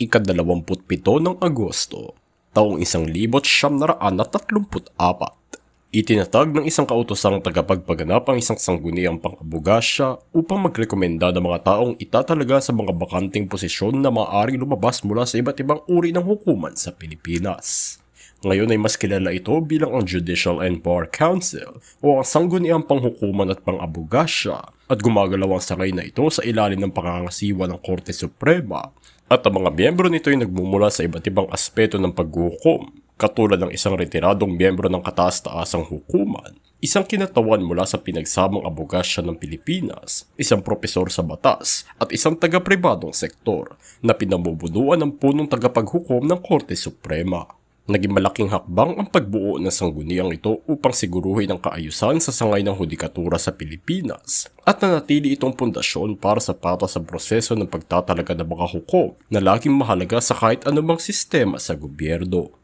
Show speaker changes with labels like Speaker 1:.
Speaker 1: ikadalawamputpito ng Agosto, taong isang libot siyam na raan at tatlumput apat. Itinatag ng isang kautosang tagapagpaganap ang isang sangguniang pang-abogasya upang magrekomenda ng mga taong itatalaga sa mga bakanting posisyon na maaaring lumabas mula sa iba't ibang uri ng hukuman sa Pilipinas. Ngayon ay mas kilala ito bilang ang Judicial and Bar Council o ang sangguniang panghukuman at pang-abogasya at gumagalaw ang sakay na ito sa ilalim ng pangangasiwa ng Korte Suprema at ang mga miyembro nito ay nagmumula sa iba't ibang aspeto ng paghukom katulad ng isang retiradong miyembro ng kataas-taasang hukuman, isang kinatawan mula sa pinagsamang abogasya ng Pilipinas, isang propesor sa batas, at isang taga-pribadong sektor na pinamubunuan ng punong tagapaghukom ng Korte Suprema. Naging malaking hakbang ang pagbuo ng sangguniang ito upang siguruhin ang kaayusan sa sangay ng hudikatura sa Pilipinas at nanatili itong pundasyon para sa patas sa proseso ng pagtatalaga ng mga hukom na laging mahalaga sa kahit anumang sistema sa gobyerno.